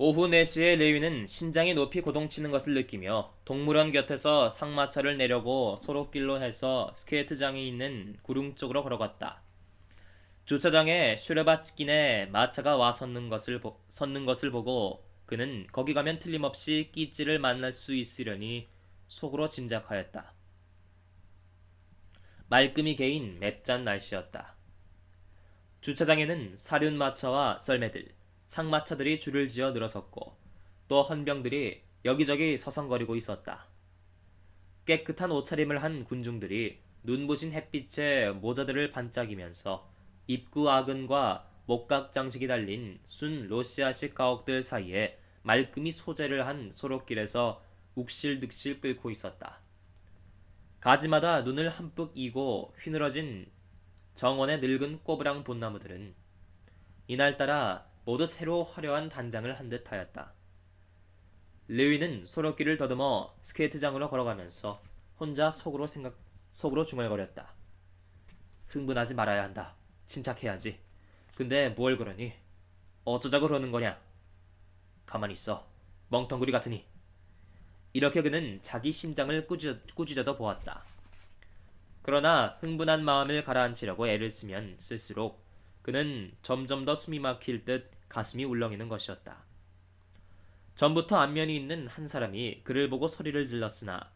오후 4시에 레위는 심장이 높이 고동치는 것을 느끼며 동물원 곁에서 상마차를 내려고 소로길로 해서 스케이트장이 있는 구릉 쪽으로 걸어갔다. 주차장에 슈레바츠킨의 마차가 와 섰는 것을, 보, 섰는 것을 보고 그는 거기 가면 틀림없이 끼찌를 만날 수 있으려니 속으로 짐작하였다. 말끔히 개인 맵짠 날씨였다. 주차장에는 사륜마차와 썰매들, 상마차들이 줄을 지어 늘어섰고 또 헌병들이 여기저기 서성거리고 있었다. 깨끗한 옷차림을 한 군중들이 눈부신 햇빛에 모자들을 반짝이면서 입구 아근과 목각 장식이 달린 순 로시아식 가옥들 사이에 말끔히 소재를 한 소로길에서 욱실득실 끓고 있었다. 가지마다 눈을 한뿍 이고 휘늘어진 정원의 늙은 꼬부랑 봇나무들은 이날따라 모두 새로 화려한 단장을 한 듯하였다. 레위는 소로길을 더듬어 스케이트장으로 걸어가면서 혼자 속으로 생각 속으로 중얼거렸다. 흥분하지 말아야 한다. 침착해야지. 근데 뭘 그러니? 어쩌자고 그러는 거냐? 가만히 있어. 멍텅구리 같으니. 이렇게 그는 자기 심장을 꾸짖, 꾸짖어도 보았다. 그러나 흥분한 마음을 가라앉히려고 애를 쓰면 쓸수록 그는 점점 더 숨이 막힐 듯 가슴이 울렁이는 것이었다. 전부터 안면이 있는 한 사람이 그를 보고 소리를 질렀으나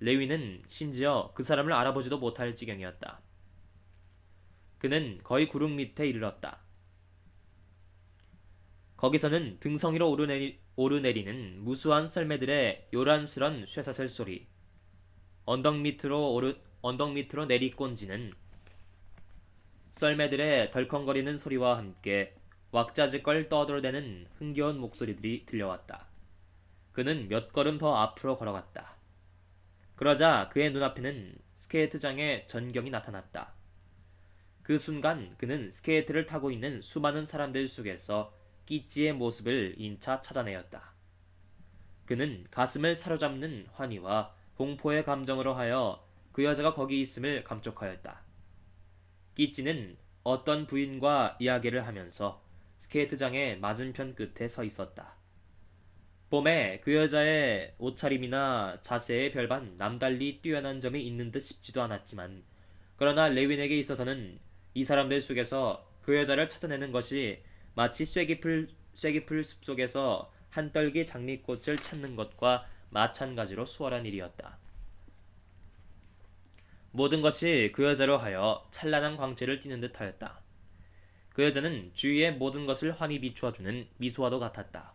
레위는 심지어 그 사람을 알아보지도 못할 지경이었다. 그는 거의 구름 밑에 이르렀다. 거기서는 등성이로 오르내리, 오르내리는 무수한 썰매들의 요란스런 쇠사슬 소리, 언덕 밑으로 오르, 언덕 밑으로 내리꼰지는 썰매들의 덜컹거리는 소리와 함께 왁자지껄 떠들어대는 흥겨운 목소리들이 들려왔다. 그는 몇 걸음 더 앞으로 걸어갔다. 그러자 그의 눈앞에는 스케이트장의 전경이 나타났다. 그 순간 그는 스케이트를 타고 있는 수많은 사람들 속에서 끼찌의 모습을 인차 찾아내었다. 그는 가슴을 사로잡는 환희와 공포의 감정으로 하여 그 여자가 거기 있음을 감촉하였다. 끼찌는 어떤 부인과 이야기를 하면서 스케이트장의 맞은편 끝에 서 있었다. 봄에 그 여자의 옷차림이나 자세에 별반 남달리 뛰어난 점이 있는 듯 싶지도 않았지만 그러나 레윈에게 있어서는 이 사람들 속에서 그 여자를 찾아내는 것이 마치 쐐기풀, 쐐기풀 숲속에서 한떨기 장미꽃을 찾는 것과 마찬가지로 수월한 일이었다. 모든 것이 그 여자로 하여 찬란한 광채를 띠는 듯하였다. 그 여자는 주위의 모든 것을 환히 비추어주는 미소와도 같았다.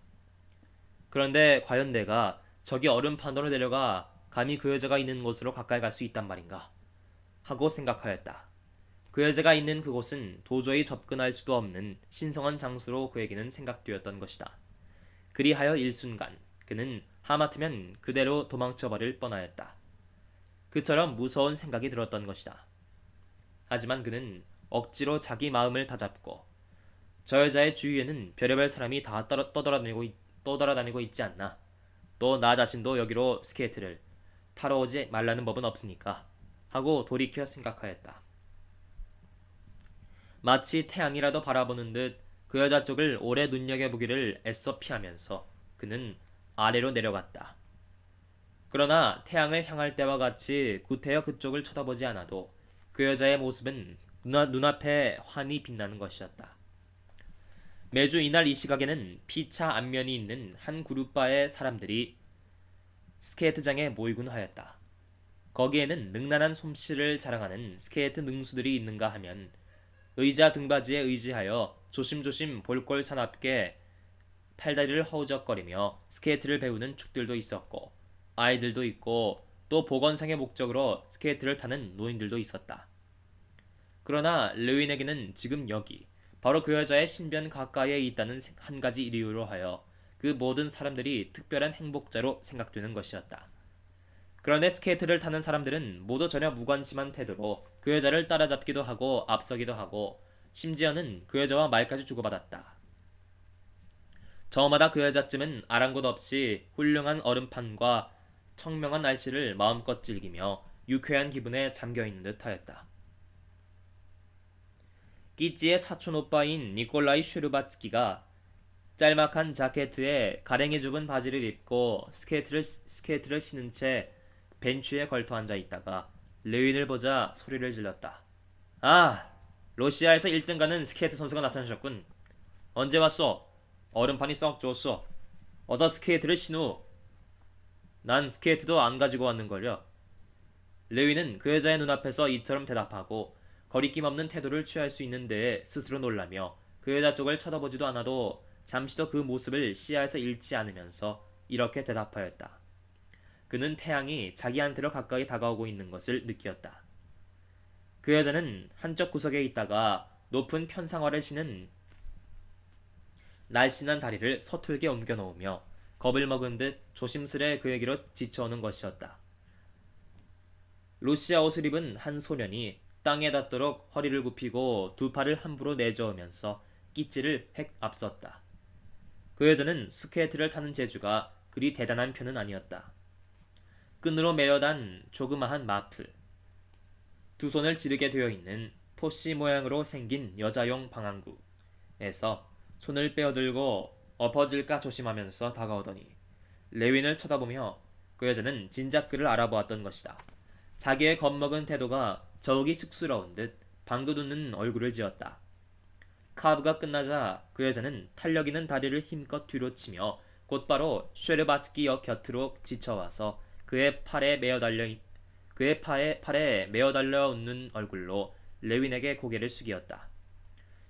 그런데 과연 내가 저기 얼음판으로 내려가 감히 그 여자가 있는 곳으로 가까이 갈 수 있단 말인가? 하고 생각하였다. 그 여자가 있는 그곳은 도저히 접근할 수도 없는 신성한 장소로 그에게는 생각되었던 것이다. 그리하여 일순간 그는 하마터면 그대로 도망쳐버릴 뻔하였다. 그처럼 무서운 생각이 들었던 것이다. 하지만 그는 억지로 자기 마음을 다잡고 저 여자의 주위에는 별의별 사람이 다 떠, 떠돌아다니고, 떠돌아다니고 있지 않나. 또 나 자신도 여기로 스케이트를 타러 오지 말라는 법은 없으니까 하고 돌이켜 생각하였다. 마치 태양이라도 바라보는 듯 그 여자 쪽을 오래 눈여겨보기를 애써 피하면서 그는 아래로 내려갔다. 그러나 태양을 향할 때와 같이 구태여 그쪽을 쳐다보지 않아도 그 여자의 모습은 눈앞에 환히 빛나는 것이었다. 매주 이날 이 시각에는 피차 안면이 있는 한 그룹바의 사람들이 스케이트장에 모이곤 하였다. 거기에는 능란한 솜씨를 자랑하는 스케이트 능수들이 있는가 하면 의자 등받이에 의지하여 조심조심 볼꼴 사납게 팔다리를 허우적거리며 스케이트를 배우는 축들도 있었고 아이들도 있고 또 보건상의 목적으로 스케이트를 타는 노인들도 있었다. 그러나 르윈에게는 지금 여기 바로 그 여자의 신변 가까이에 있다는 한 가지 이유로 하여 그 모든 사람들이 특별한 행복자로 생각되는 것이었다. 그런데 스케이트를 타는 사람들은 모두 전혀 무관심한 태도로 그 여자를 따라잡기도 하고 앞서기도 하고 심지어는 그 여자와 말까지 주고받았다. 저마다 그 여자쯤은 아랑곳 없이 훌륭한 얼음판과 청명한 날씨를 마음껏 즐기며 유쾌한 기분에 잠겨있는 듯하였다. 끼찌의 사촌 오빠인 니콜라이 쉐르바츠키가 짤막한 자켓에 가랭이 좁은 바지를 입고 스케이트를 스케이트를 신은 채 벤치에 걸터 앉아 있다가 레윈을 보자 소리를 질렀다. 아, 러시아에서 1등 가는 스케이트 선수가 나타나셨군. 언제 왔어? 얼음판이 썩 좋았어. 어서 스케이트를 신우. 난 스케이트도 안 가지고 왔는걸요. 레위는 그 여자의 눈앞에서 이처럼 대답하고 거리낌 없는 태도를 취할 수 있는 데에 스스로 놀라며 그 여자 쪽을 쳐다보지도 않아도 잠시도 그 모습을 시야에서 잃지 않으면서 이렇게 대답하였다. 그는 태양이 자기한테로 가까이 다가오고 있는 것을 느꼈다. 그 여자는 한쪽 구석에 있다가 높은 편상화를 신은 날씬한 다리를 서툴게 옮겨 놓으며 겁을 먹은 듯 조심스레 그에게로 지쳐오는 것이었다. 루시아 옷을 입은 한 소년이 땅에 닿도록 허리를 굽히고 두 팔을 함부로 내저으면서 끼찌를 획 앞섰다. 그 여자는 스케이트를 타는 재주가 그리 대단한 편은 아니었다. 끈으로 매어단 조그마한 마프, 두 손을 지르게 되어 있는 토시 모양으로 생긴 여자용 방한구에서 손을 빼어들고 엎어질까 조심하면서 다가오더니 레윈을 쳐다보며 그 여자는 진작 그를 알아보았던 것이다. 자기의 겁먹은 태도가 저욱이 쑥스러운 듯 방긋 웃는 얼굴을 지었다. 카브가 끝나자 그 여자는 탄력 있는 다리를 힘껏 뒤로 치며 곧바로 쉐르바츠키역 곁으로 지쳐와서 그의 팔에 메어 달려 그의 팔에, 팔에 메어 달려 웃는 얼굴로 레윈에게 고개를 숙이었다.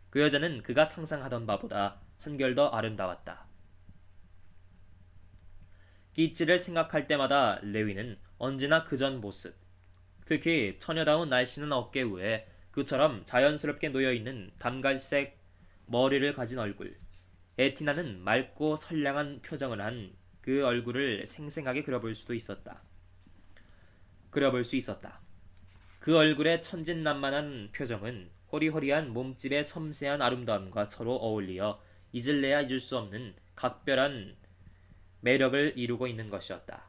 그 여자는 그가 상상하던 바보다 한결 더 아름다웠다. 끼찌를 생각할 때마다 레윈은 언제나 그전 모습, 특히 처녀다운 날씬한 어깨 위에 그처럼 자연스럽게 놓여있는 담갈색 머리를 가진 얼굴, 에티나는 맑고 선량한 표정을 한 그 얼굴을 생생하게 그려볼 수도 있었다. 그려볼 수 있었다. 그 얼굴의 천진난만한 표정은 호리호리한 몸집의 섬세한 아름다움과 서로 어울리어 잊을래야 잊을 수 없는 각별한 매력을 이루고 있는 것이었다.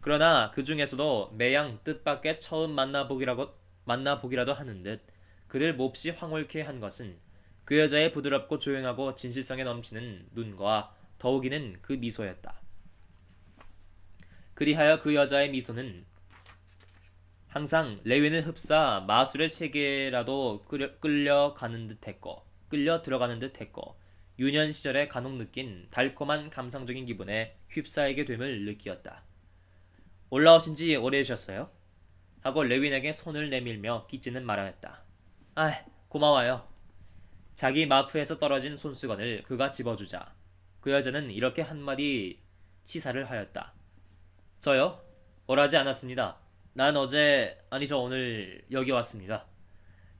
그러나 그 중에서도 매양 뜻밖의 처음 만나보기라고 만나보기라도 하는 듯 그를 몹시 황홀케 한 것은 그 여자의 부드럽고 조용하고 진실성에 넘치는 눈과 더욱이는 그 미소였다. 그리하여 그 여자의 미소는 항상 레윈을 흡사 마술의 세계라도 끌려, 끌려가는 듯했고 끌려 들어가는 듯했고 유년 시절에 간혹 느낀 달콤한 감상적인 기분에 휩싸이게 됨을 느끼었다. 올라오신 지 오래되셨어요? 하고 레윈에게 손을 내밀며 끼치는 말하였다. 아, 고마워요. 자기 마프에서 떨어진 손수건을 그가 집어주자 그 여자는 이렇게 한마디 치사를 하였다. 저요? 오라지 않았습니다. 난 어제, 아니 저 오늘 여기 왔습니다.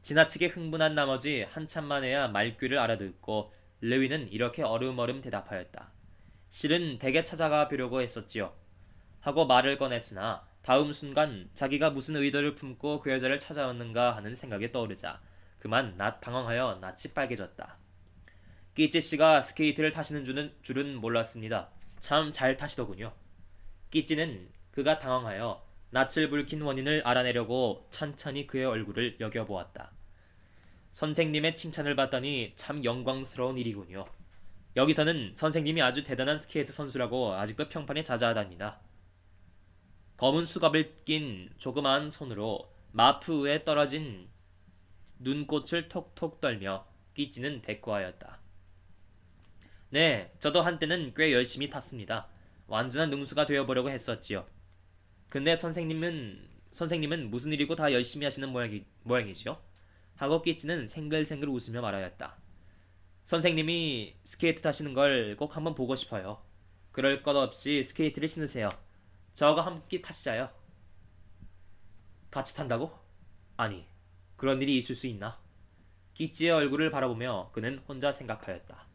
지나치게 흥분한 나머지 한참 만에야 말귀를 알아듣고 레위는 이렇게 어름어름 대답하였다. 실은 댁에 찾아가 뵈려고 했었지요. 하고 말을 꺼냈으나 다음 순간 자기가 무슨 의도를 품고 그 여자를 찾아왔는가 하는 생각이 떠오르자 그만 낯 당황하여 낯이 빨개졌다. 끼찌 씨가 스케이트를 타시는 줄은, 줄은 몰랐습니다. 참 잘 타시더군요. 끼찌는 그가 당황하여 낯을 붉힌 원인을 알아내려고 천천히 그의 얼굴을 여겨보았다. 선생님의 칭찬을 받다니 참 영광스러운 일이군요. 여기서는 선생님이 아주 대단한 스케이트 선수라고 아직도 평판에 자자하답니다. 검은 수갑을 낀 조그마한 손으로 마프 위에 떨어진 눈꽃을 톡톡 떨며 끼찌는 대꾸하였다. 네, 저도 한때는 꽤 열심히 탔습니다. 완전한 능수가 되어보려고 했었지요. 근데 선생님은 선생님은 무슨 일이고 다 열심히 하시는 모양이, 모양이지요? 하고 끼찌는 생글생글 웃으며 말하였다. 선생님이 스케이트 타시는 걸 꼭 한번 보고 싶어요. 그럴 것 없이 스케이트를 신으세요. 저와 함께 타시자요. 같이 탄다고? 아니, 그런 일이 있을 수 있나? 끼찌의 얼굴을 바라보며 그는 혼자 생각하였다.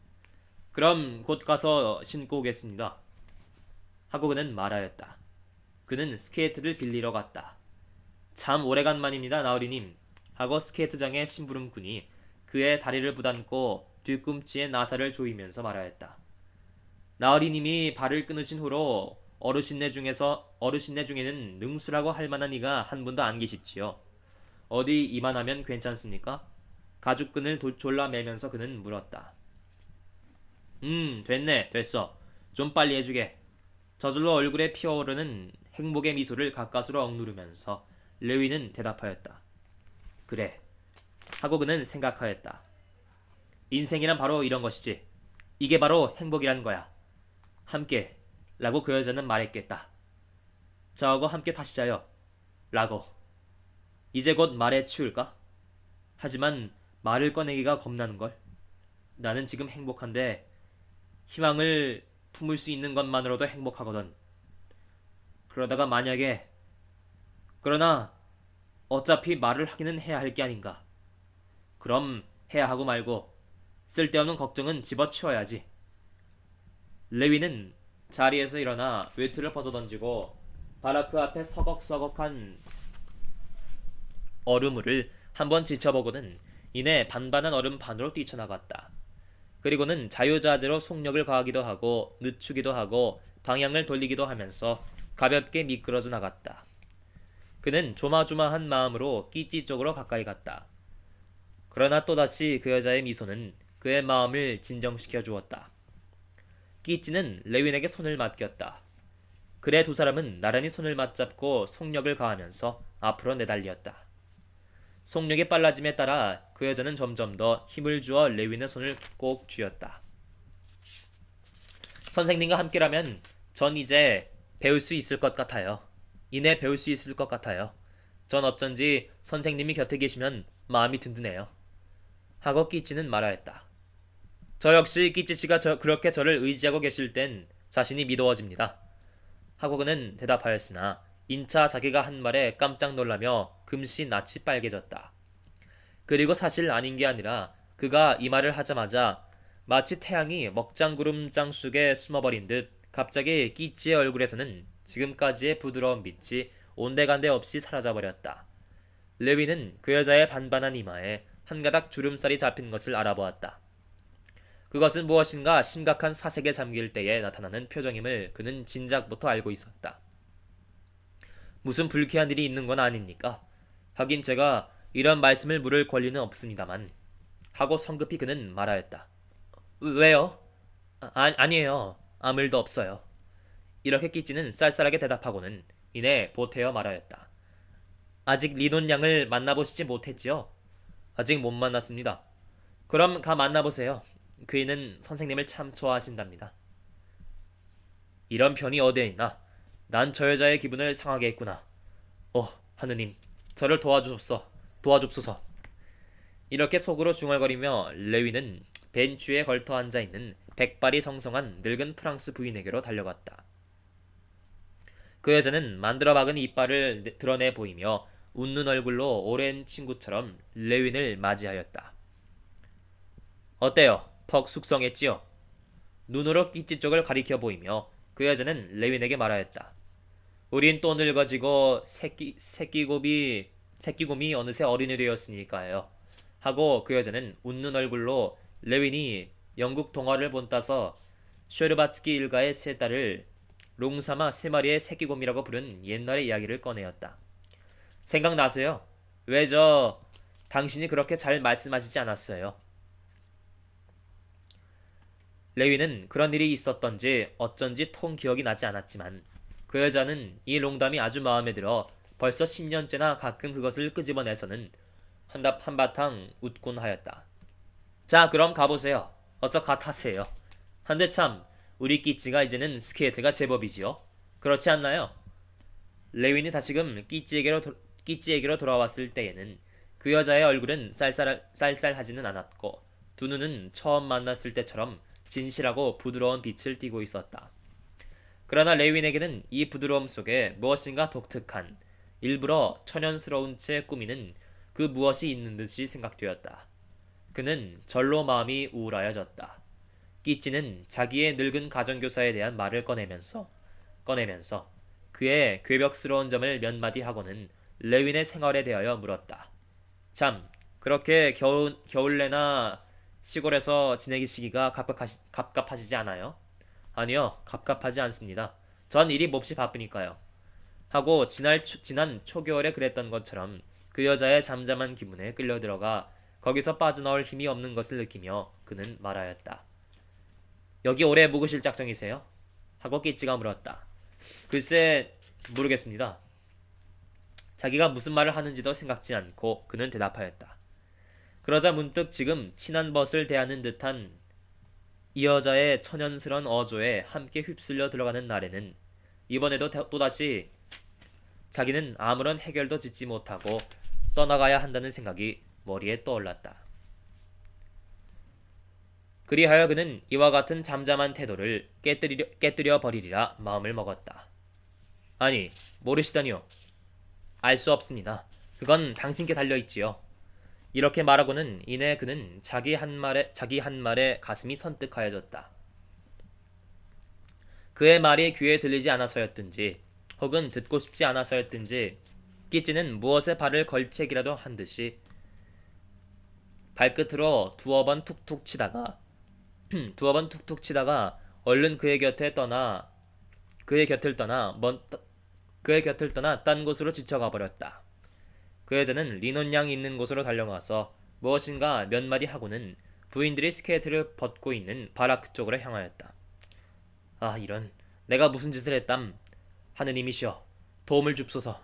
그럼 곧 가서 신고 오겠습니다. 하고 그는 말하였다. 그는 스케이트를 빌리러 갔다. 참 오래간만입니다, 나으리님. 하고 스케이트장의 심부름꾼이 그의 다리를 부담고 뒤꿈치에 나사를 조이면서 말하였다. 나으리님이 발을 끊으신 후로 어르신네 중에서 어르신네 중에는 능수라고 할 만한 이가 한 분도 안 계십지요. 어디 이만하면 괜찮습니까? 가죽끈을 졸라 매면서 그는 물었다. 음, 됐네, 됐어. 좀 빨리 해주게. 저절로 얼굴에 피어오르는 행복의 미소를 가까스로 억누르면서 레위는 대답하였다. 그래. 하고 그는 생각하였다. 인생이란 바로 이런 것이지. 이게 바로 행복이란 거야. 함께. 라고 그 여자는 말했겠다. 저하고 함께 다시 자요. 라고. 이제 곧 말에 치울까? 하지만 말을 꺼내기가 겁나는 걸. 나는 지금 행복한데 희망을 품을 수 있는 것만으로도 행복하거든. 그러다가 만약에 그러나 어차피 말을 하기는 해야 할 게 아닌가. 그럼 해야 하고 말고 쓸데없는 걱정은 집어치워야지. 레위는 자리에서 일어나 외투를 벗어던지고 바라크 앞에 서걱서걱한 얼음물을 한번 지쳐보고는 이내 반반한 얼음 반으로 뛰쳐나갔다. 그리고는 자유자재로 속력을 가하기도 하고 늦추기도 하고 방향을 돌리기도 하면서 가볍게 미끄러져 나갔다. 그는 조마조마한 마음으로 끼찌 쪽으로 가까이 갔다. 그러나 또다시 그 여자의 미소는 그의 마음을 진정시켜 주었다. 끼찌는 레윈에게 손을 맡겼다. 그래 두 사람은 나란히 손을 맞잡고 속력을 가하면서 앞으로 내달렸다. 속력이 빨라짐에 따라 그 여자는 점점 더 힘을 주어 레윈의 손을 꼭 쥐었다. 선생님과 함께라면 전 이제 배울 수 있을 것 같아요. 이내 배울 수 있을 것 같아요. 전 어쩐지 선생님이 곁에 계시면 마음이 든든해요. 하고 끼찌는 말하였다. 저 역시 끼찌 씨가 저, 그렇게 저를 의지하고 계실 땐 자신이 믿어집니다. 하고 그는 대답하였으나 인차 자기가 한 말에 깜짝 놀라며 금시 낯이 빨개졌다. 그리고 사실 아닌 게 아니라 그가 이 말을 하자마자 마치 태양이 먹장구름 장 속에 숨어버린 듯 갑자기 끼찌의 얼굴에서는 지금까지의 부드러운 빛이 온데간데 없이 사라져버렸다. 레위는 그 여자의 반반한 이마에 한 가닥 주름살이 잡힌 것을 알아보았다. 그것은 무엇인가 심각한 사색에 잠길 때에 나타나는 표정임을 그는 진작부터 알고 있었다. 무슨 불쾌한 일이 있는 건 아닙니까? 하긴 제가 이런 말씀을 물을 권리는 없습니다만 하고 성급히 그는 말하였다. 왜요? 아, 아니에요. 아무 일도 없어요. 이렇게 끼찌는 쌀쌀하게 대답하고는 이내 보태어 말하였다. 아직 리논 양을 만나보시지 못했지요? 아직 못 만났습니다. 그럼 가 만나보세요. 그이는 선생님을 참 좋아하신답니다. 이런 편이 어디에 있나? 난 저 여자의 기분을 상하게 했구나. 어, 하느님, 저를 도와주소서, 도와줍소서. 이렇게 속으로 중얼거리며 레위는 벤치에 걸터 앉아 있는 백발이 성성한 늙은 프랑스 부인에게로 달려갔다. 그 여자는 만들어 박은 이빨을 내- 드러내 보이며 웃는 얼굴로 오랜 친구처럼 레윈을 맞이하였다. 어때요? 퍽 숙성했지요? 눈으로 끼찌 쪽을 가리켜 보이며 그 여자는 레윈에게 말하였다. 우린 또 늙어지고 새끼 새끼곰이 새끼곰이 어느새 어린이 되었으니까요. 하고 그 여자는 웃는 얼굴로 레윈이 영국 동화를 본따서 쉐르바츠키 일가의 세 딸을 롱사마 세 마리의 새끼곰이라고 부른 옛날의 이야기를 꺼내었다. 생각나세요? 왜 저 당신이 그렇게 잘 말씀하시지 않았어요? 레위는 그런 일이 있었던지 어쩐지 통 기억이 나지 않았지만 그 여자는 이 농담이 아주 마음에 들어 벌써 10년째나 가끔 그것을 끄집어내서는 한답 한바탕 웃곤 하였다. 자 그럼 가보세요. 어서 가 타세요. 한데 참 우리 끼찌가 이제는 스케이트가 제법이지요. 그렇지 않나요? 레윈이 다시금 끼찌에게로 도, 끼찌에게로 돌아왔을 때에는 그 여자의 얼굴은 쌀쌀 쌀쌀하지는 않았고 두 눈은 처음 만났을 때처럼 진실하고 부드러운 빛을 띠고 있었다. 그러나 레윈에게는 이 부드러움 속에 무엇인가 독특한 일부러 천연스러운 채 꾸미는 그 무엇이 있는 듯이 생각되었다. 그는 절로 마음이 우울하여졌다. 끼찌는 자기의 늙은 가정교사에 대한 말을 꺼내면서 꺼내면서 그의 괴벽스러운 점을 몇 마디 하고는 레윈의 생활에 대하여 물었다. 참 그렇게 겨울 겨울내나 시골에서 지내시기가 갑갑하시, 갑갑하시지 않아요? 아니요, 갑갑하지 않습니다. 전 일이 몹시 바쁘니까요. 하고 지난, 초, 지난 초겨울에 그랬던 것처럼 그 여자의 잠잠한 기분에 끌려 들어가 거기서 빠져나올 힘이 없는 것을 느끼며 그는 말하였다. 여기 오래 묵으실 작정이세요? 하고 끼찌가 물었다. 글쎄 모르겠습니다. 자기가 무슨 말을 하는지도 생각지 않고 그는 대답하였다. 그러자 문득 지금 친한 벗을 대하는 듯한 이 여자의 천연스런 어조에 함께 휩쓸려 들어가는 날에는 이번에도 대- 또다시 자기는 아무런 해결도 짓지 못하고 떠나가야 한다는 생각이 머리에 떠올랐다. 그리하여 그는 이와 같은 잠잠한 태도를 깨뜨리려, 깨뜨려 버리리라 마음을 먹었다. 아니, 모르시다니요. 알 수 없습니다. 그건 당신께 달려 있지요. 이렇게 말하고는 이내 그는 자기 한 말에 자기 한 말에 가슴이 선뜩하여졌다. 그의 말이 귀에 들리지 않아서였든지 혹은 듣고 싶지 않아서였든지 끼찌는 무엇에 발을 걸책이라도 한 듯이 발끝으로 두어 번 툭툭 치다가 두어 번 툭툭 치다가 얼른 그의 곁에 떠나 그의 곁을 떠나 먼 따- 그의 곁을 떠나 딴 곳으로 지쳐가 버렸다. 그 여자는 리논 양이 있는 곳으로 달려가서 무엇인가 몇 마디 하고는 부인들이 스케이트를 벗고 있는 바라크 쪽으로 향하였다. 아 이런 내가 무슨 짓을 했담 하느님이시여 도움을 줍소서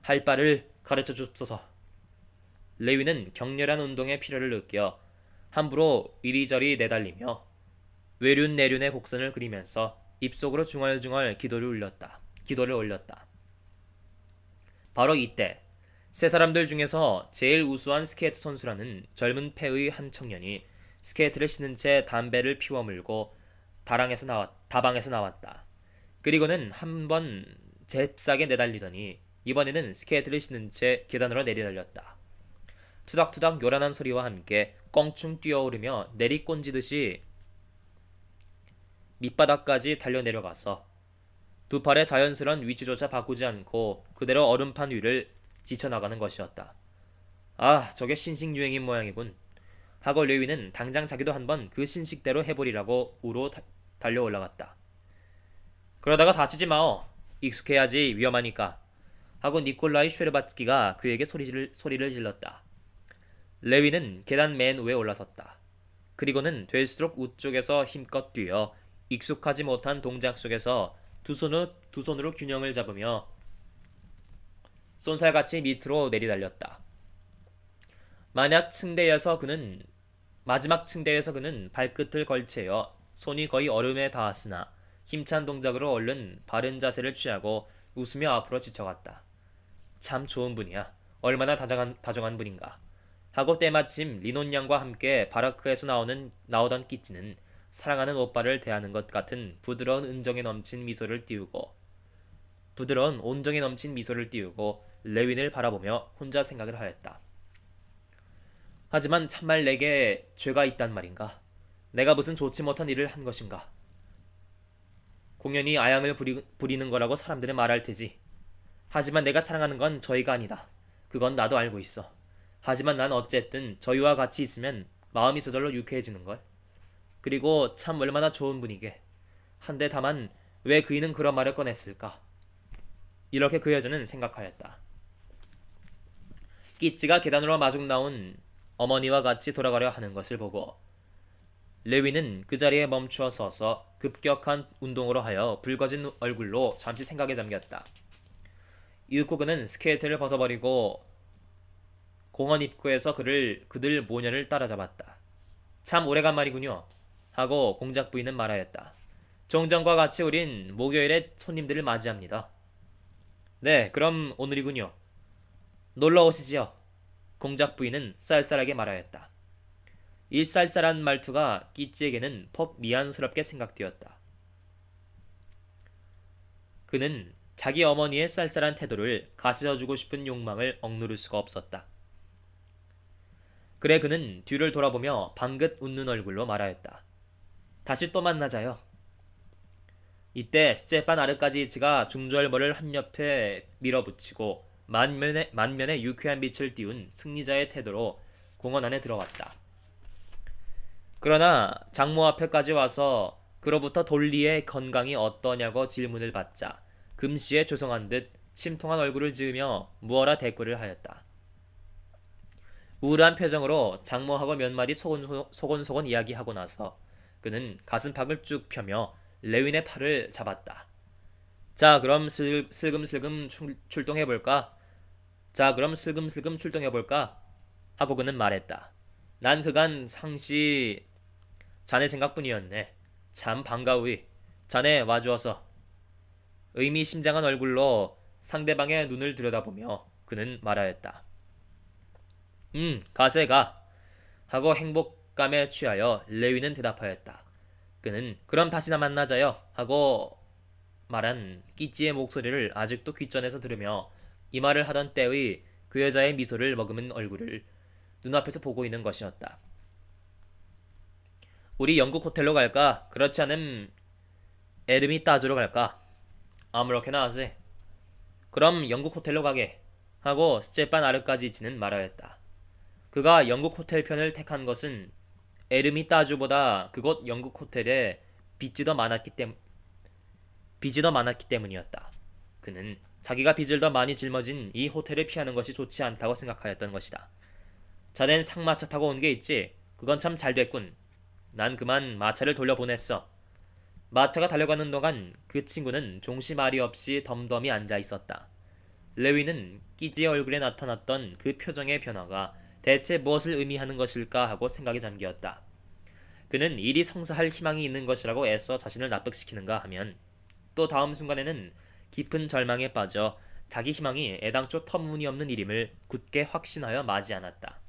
할 바를 가르쳐 줍소서 레위는 격렬한 운동의 필요를 느껴 함부로 이리저리 내달리며 외륜 내륜의 곡선을 그리면서 입속으로 중얼중얼 기도를 올렸다. 기도를 올렸다. 바로 이때 세 사람들 중에서 제일 우수한 스케이트 선수라는 젊은 패의 한 청년이 스케이트를 신은 채 담배를 피워 물고 다랑에서 나왔, 다방에서 나왔다. 그리고는 한 번 잽싸게 내달리더니 이번에는 스케이트를 신은 채 계단으로 내려달렸다. 투닥투닥 요란한 소리와 함께 껑충 뛰어오르며 내리꼰지듯이 밑바닥까지 달려 내려가서 두 팔의 자연스런 위치조차 바꾸지 않고 그대로 얼음판 위를 지쳐나가는 것이었다. 아, 저게 신식 유행인 모양이군. 하고 레위는 당장 자기도 한번 그 신식대로 해보리라고 우로 다- 달려 올라갔다. 그러다가 다치지 마오. 익숙해야지 위험하니까. 하고 니콜라이 쉐르바츠키가 그에게 소리를, 소리를 질렀다. 레위는 계단 맨 위에 올라섰다. 그리고는 될수록 우쪽에서 힘껏 뛰어 익숙하지 못한 동작 속에서 두 손으로, 두 손으로 균형을 잡으며 쏜살같이 밑으로 내리달렸다. 만약 층대에서 그는 마지막 층대에서 그는 발끝을 걸치어 손이 거의 얼음에 닿았으나 힘찬 동작으로 얼른 바른 자세를 취하고 웃으며 앞으로 지쳐갔다. 참 좋은 분이야. 얼마나 다정한, 다정한 분인가. 하고 때마침 리논 양과 함께 바라크에서 나오는 나오던 끼찌는 사랑하는 오빠를 대하는 것 같은 부드러운 은정에 넘친 미소를 띄우고 부드러운 온정에 넘친 미소를 띄우고 레윈을 바라보며 혼자 생각을 하였다. 하지만 참말 내게 죄가 있단 말인가? 내가 무슨 좋지 못한 일을 한 것인가? 공연히 아양을 부리, 부리는 거라고 사람들은 말할 테지. 하지만 내가 사랑하는 건 저희가 아니다. 그건 나도 알고 있어. 하지만 난 어쨌든 저희와 같이 있으면 마음이 저절로 유쾌해지는 걸. 그리고 참 얼마나 좋은 분이게. 한데 다만 왜 그이는 그런 말을 꺼냈을까? 이렇게 그 여자는 생각하였다. 끼찌가 계단으로 마중 나온 어머니와 같이 돌아가려 하는 것을 보고 레위는 그 자리에 멈추어 서서 급격한 운동으로 하여 붉어진 얼굴로 잠시 생각에 잠겼다. 이윽고 그는 스케이트를 벗어버리고 공원 입구에서 그를 그들 모녀를 따라잡았다. 참 오래간만이군요. 하고 공작 부인은 말하였다. 종전과 같이 우린 목요일에 손님들을 맞이합니다. 네, 그럼 오늘이군요. 놀러 오시지요. 공작 부인은 쌀쌀하게 말하였다. 이 쌀쌀한 말투가 끼찌에게는 퍽 미안스럽게 생각되었다. 그는 자기 어머니의 쌀쌀한 태도를 가르쳐주고 싶은 욕망을 억누를 수가 없었다. 그래 그는 뒤를 돌아보며 방긋 웃는 얼굴로 말하였다. 다시 또 만나자요. 이때 스테판 아르까지치가 중절머를 한 옆에 밀어붙이고 만면에, 만면에 유쾌한 빛을 띄운 승리자의 태도로 공원 안에 들어갔다. 그러나 장모 앞에까지 와서 그로부터 돌리의 건강이 어떠냐고 질문을 받자 금시에 조성한 듯 침통한 얼굴을 지으며 무어라 대꾸를 하였다. 우울한 표정으로 장모하고 몇 마디 소곤소곤, 소곤소곤 이야기하고 나서 그는 가슴팍을 쭉 펴며 레윈의 팔을 잡았다. 자, 그럼 슬, 슬금슬금 출, 출동해볼까? 자, 그럼 슬금슬금 출동해볼까? 하고 그는 말했다. 난 그간 상시 자네 생각뿐이었네. 참 반가우이. 자네 와주어서. 의미심장한 얼굴로 상대방의 눈을 들여다보며 그는 말하였다. 음, 가세 가. 하고 행복감에 취하여 레위는 대답하였다. 그는 그럼 다시나 만나자요. 하고 말한 끼찌의 목소리를 아직도 귓전에서 들으며 이 말을 하던 때의 그 여자의 미소를 머금은 얼굴을 눈앞에서 보고 있는 것이었다. 우리 영국 호텔로 갈까? 그렇지 않으면 에르미 따주러 갈까? 아무렇게나 하세. 그럼 영국 호텔로 가게. 하고 스테판 아르까지치는 말하였다. 그가 영국 호텔 편을 택한 것은 에르미 따주보다 그곳 영국 호텔에 빚이 더 많았기 때문 빚이 더 많았기 때문이었다. 그는 자기가 빚을 더 많이 짊어진 이 호텔을 피하는 것이 좋지 않다고 생각하였던 것이다. 자넨 상마차 타고 온 게 있지? 그건 참 잘 됐군. 난 그만 마차를 돌려보냈어. 마차가 달려가는 동안 그 친구는 종시 말이 없이 덤덤히 앉아 있었다. 레위는 끼지의 얼굴에 나타났던 그 표정의 변화가 대체 무엇을 의미하는 것일까 하고 생각에 잠기었다. 그는 일이 성사할 희망이 있는 것이라고 애써 자신을 납득시키는가 하면 또 다음 순간에는 깊은 절망에 빠져 자기 희망이 애당초 터무니없는 일임을 굳게 확신하여 마지 않았다.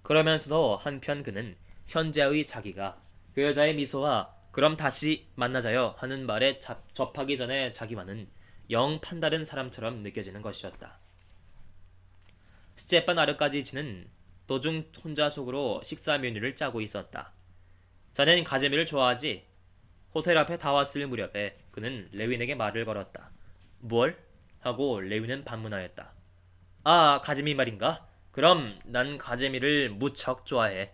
그러면서도 한편 그는 현재의 자기가 그 여자의 미소와 그럼 다시 만나자요 하는 말에 잡- 접하기 전에 자기와는 영 판다른 사람처럼 느껴지는 것이었다. 스테판 아르까지치는 도중 혼자 속으로 식사 메뉴를 짜고 있었다. 자넨 가재미를 좋아하지? 호텔 앞에 다 왔을 무렵에 그는 레윈에게 말을 걸었다. 뭘? 하고 레윈은 반문하였다. 아, 가재미 말인가? 그럼 난 가재미를 무척 좋아해.